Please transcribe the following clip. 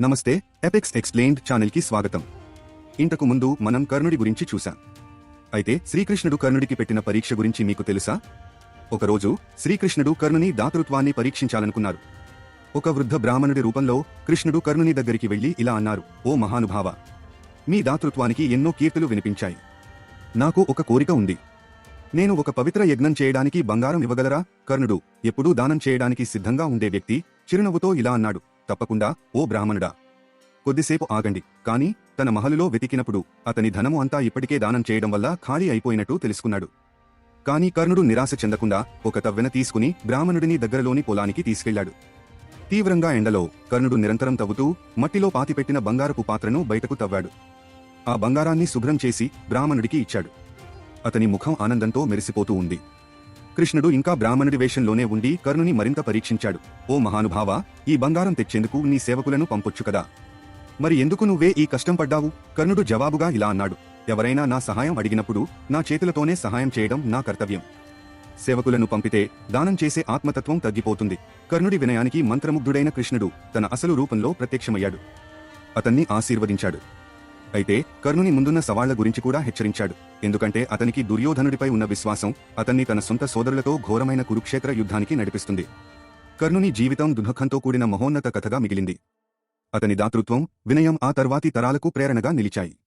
నమస్తే apex explained ఛానల్కి స్వాగతం. ఇంతకు ముందు మనం కర్ణుడి గురించి చూశాం. అయితే శ్రీకృష్ణుడు కర్ణుడికి పెట్టిన పరీక్ష గురించి మీకు తెలుసా? ఒకరోజు శ్రీకృష్ణుడు కర్ణుని దాతృత్వాన్ని పరీక్షించాలనుకున్నారు. ఒక వృద్ధ బ్రాహ్మణుడి రూపంలో కృష్ణుడు కర్ణుని దగ్గరికి వెళ్ళి ఇలా అన్నారు ఓ మహానుభావ మీ దాతృత్వానికి ఎన్నో కీర్తులు వినిపించాయి. నాకు ఒక కోరిక ఉంది. నేను ఒక పవిత్ర యజ్ఞం చేయడానికి బంగారం ఇవ్వగలరా? కర్ణుడు ఎప్పుడూ దానం చేయడానికి సిద్ధంగా ఉండే వ్యక్తి చిరునవ్వుతో ఇలా అన్నాడు తప్పకుండా ఓ బ్రాహ్మణుడా. కొద్దిసేపు ఆగండి కాని తన మహలులో వెతికినప్పుడు అతని ధనము అంతా ఇప్పటికే దానం చేయడం వల్ల ఖాళీ అయిపోయినట్టు తెలుసుకున్నాడు. కాని కర్ణుడు నిరాశ చెందకుండా ఒక తవ్వెన తీసుకుని బ్రాహ్మణుడిని దగ్గరలోని పొలానికి తీసుకెళ్ళాడు తీవ్రంగా ఎండలో కర్ణుడు నిరంతరం తవ్వుతూ మట్టిలో పాతిపెట్టిన బంగారపు పాత్రను బయటకు తవ్వాడు. ఆ బంగారాన్ని శుభ్రం చేసి బ్రాహ్మణుడికి ఇచ్చాడు. అతని ముఖం ఆనందంతో మెరిసిపోతూ ఉంది. కృష్ణుడు ఇంకా బ్రాహ్మణుడి వేషంలోనే ఉండి కర్ణుని మరింత పరీక్షించాడు. ఓ మహానుభావ ఈ బంగారం తెచ్చేందుకు నీ సేవకులను పంపొచ్చు కదా. మరి ఎందుకు నువ్వే ఈ కష్టం పడ్డావు? కర్ణుడు జవాబుగా ఇలా అన్నాడు. ఎవరైనా నా సహాయం అడిగినప్పుడు నా చేతులతోనే సహాయం చేయడం నా కర్తవ్యం. సేవకులను పంపితే దానం చేసే ఆత్మతత్వం తగ్గిపోతుంది. కర్ణుడి వినయానికి మంత్రముగ్ధుడైన కృష్ణుడు తన అసలు రూపంలో ప్రత్యక్షమయ్యాడు. అతన్ని ఆశీర్వదించాడు. అయితే కర్ణుని ముందున్న సవాళ్ళ గురించి కూడా హెచ్చరించాడు. ఎందుకంటే అతనికి దుర్యోధనుడిపై ఉన్న విశ్వాసం అతన్ని తన సొంత సోదరులతో ఘోరమైన కురుక్షేత్ర యుద్ధానికి నడిపిస్తుంది. కర్ణుని జీవితం దుఃఖంతో కూడిన మహోన్నత కథగా మిగిలింది. అతని దాతృత్వం వినయం ఆ తర్వాతి తరాలకు ప్రేరణగా నిలిచాయి.